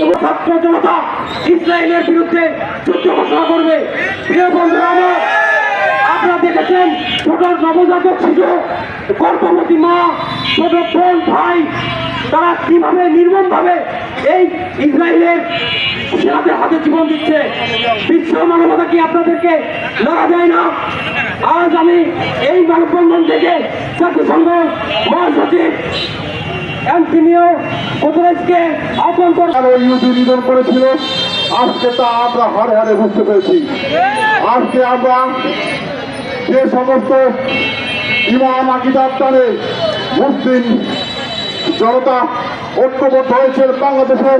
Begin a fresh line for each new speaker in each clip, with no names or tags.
এবং ছাত্র জনতা ইসরায়েলের বিরুদ্ধে যুদ্ধ ঘোষণা করবে। প্রিয় বন্ধুরা আমার আপনারা দেখেছেন ছোট নবজাতক শিশু গর্ভবতী মা, ছোট বোন, ভাই, তারা কীভাবে নির্মমভাবে এই ইসরায়েলের সেনাদের হাতে জীবন দিচ্ছে? বিশ্ব মানবতা কি আপনাদেরকে লড়া যায় না? আজ আমি এই মানববন্ধন থেকে জাতিসংঘ মহাসচিব
করেছিল। আজকে তা আমরা হারে হারে বুঝতে পেরেছি। আজকে আমরা যে সমস্ত ইমাম আকিদার টানে মুসলিম জনতা ঐক্যবদ্ধ হয়েছে বাংলাদেশে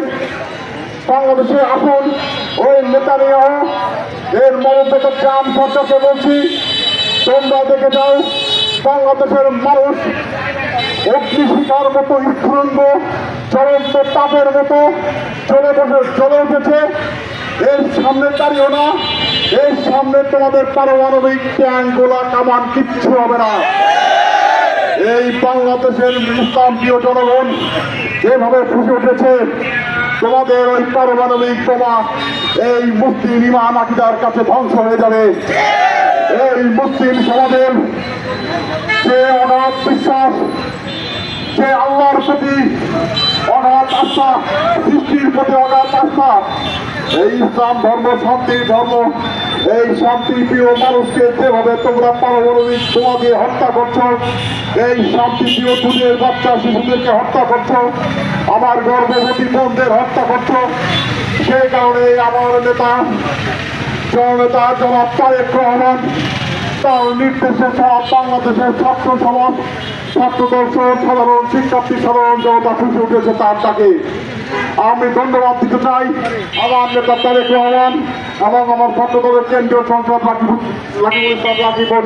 বাংলাদেশে আসুন। ওই নেতানিয়াহ, এর মনোবেদক গ্রাম সরকারকে বলছি, তোমরা দেখে যাও, বাংলাদেশের মানুষ অগ্নিশিখার মতো, স্ফুরঙ্গ চলন্ত তাপের মতো, চলে বসে, চলে উঠেছে। এর সামনে দাঁড়িয়েও না। এর সামনে তোমাদের পারমাণবিক ট্যাঙ্ক গোলা কামান, কিচ্ছু হবে না। এই বাংলাদেশের ইসলাম প্রিয় জনগণ যেভাবে ফুসে উঠেছে, তোমাদের ওই পারমাণবিক বোমা এই মুসলিম ইমান আকিদার কাছে ধ্বংস হয়ে যাবে। এই মুসলিম সমাজের যে অনাথ বিশ্বাস, যে আল্লাহর প্রতি অনাথ আস্থা, সৃষ্টির প্রতি অনাথ আস্থা, এই ইসলাম ধর্ম শান্তির ধর্ম এই শান্তি প্রিয় মানুষকে যেভাবে তোমরা পারমাণবিক বোমা দিয়ে হত্যা করছ, এই শান্তি প্রিয় দুধের বাচ্চা শিশুদেরকে হত্যা করছ, আমার গর্ভবতী বোনদের হত্যা করছ, সেই কারণে আমার নেতা, জননেতা জনাব তারেক রহমান, তার নির্দেশে সব বাংলাদেশের ছাত্র সমাজ, ছাত্র সহ সাধারণ শিক্ষার্থী, সাধারণ জনতা খুশি উঠেছে তার তাকে আমি ধন্যবাদ দিতে চাই আমার নেতা তারেক রহমান। এবং আমার ছাত্র দলের কেন্দ্রীয় সংসদ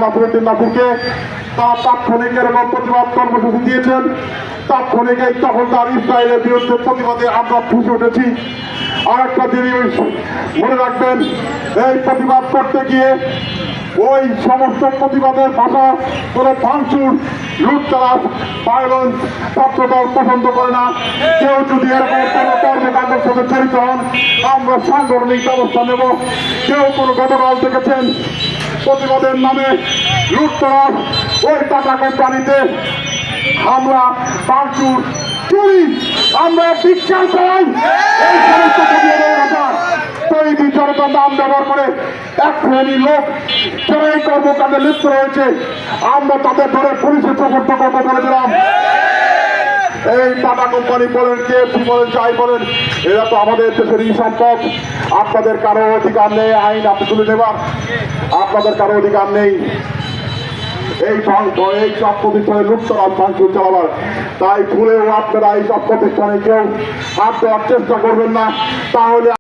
নাসিরুদ্দিন নাসিরকে তারা তাৎক্ষণিক এরকম প্রতিবাদ কর্মসূচি দিয়েছেন। তাৎক্ষণিক এই তার ইসরায়েলের বিরুদ্ধে প্রতিবাদে আমরা ফুসে উঠেছি। আর একটা জিনিস মনে রাখবেন, এই প্রতিবাদ করতে গিয়ে ওই সমস্ত প্রতিবাদের ভাষা কোনো ভাঙচুর লুটতলাস ভায়োলেন্স ছাত্রদল পছন্দ করে না। কেউ যদি এরকম কোনো কর্মকাণ্ডের সাথে জড়িত হন, আমরা সাংগঠনিক ব্যবস্থা নেব। কেউ কোনো গতকাল দেখেছেন প্রতিবাদের নামে লুটতলাস ওই টাটা কোম্পানিতে হামলা ভাঙচুর চুরি। আমরা বিজ্ঞান চাই এই সমস্ত প্রতিবাদের ভাষা তৈরি জনতার নাম ব্যবহার করে এক শ্রেণির লোক যারা এই কর্মকাণ্ডে লিপ্ত রয়েছে। আমরা তাদের ধরে পুলিশের প্রবর্ত করব বলে দিলাম এই টাটা কোম্পানি বলেন কেএফসি বলেন, যাই বলেন, এরা তো আমাদের দেশেরই সম্পদ। আপনাদের কারও অধিকার নেই, আইন আপনি তুলে নেবার আপনাদের কারও অধিকার নেই। এই ভাঙ- এই সব প্রতিষ্ঠানে লুপ্তরাজ ভাঙচুর চালাবার। তাই ভুলেও আপনারা এই সব প্রতিষ্ঠানে কেউ হাত দেওয়ার চেষ্টা করবেন না। তাহলে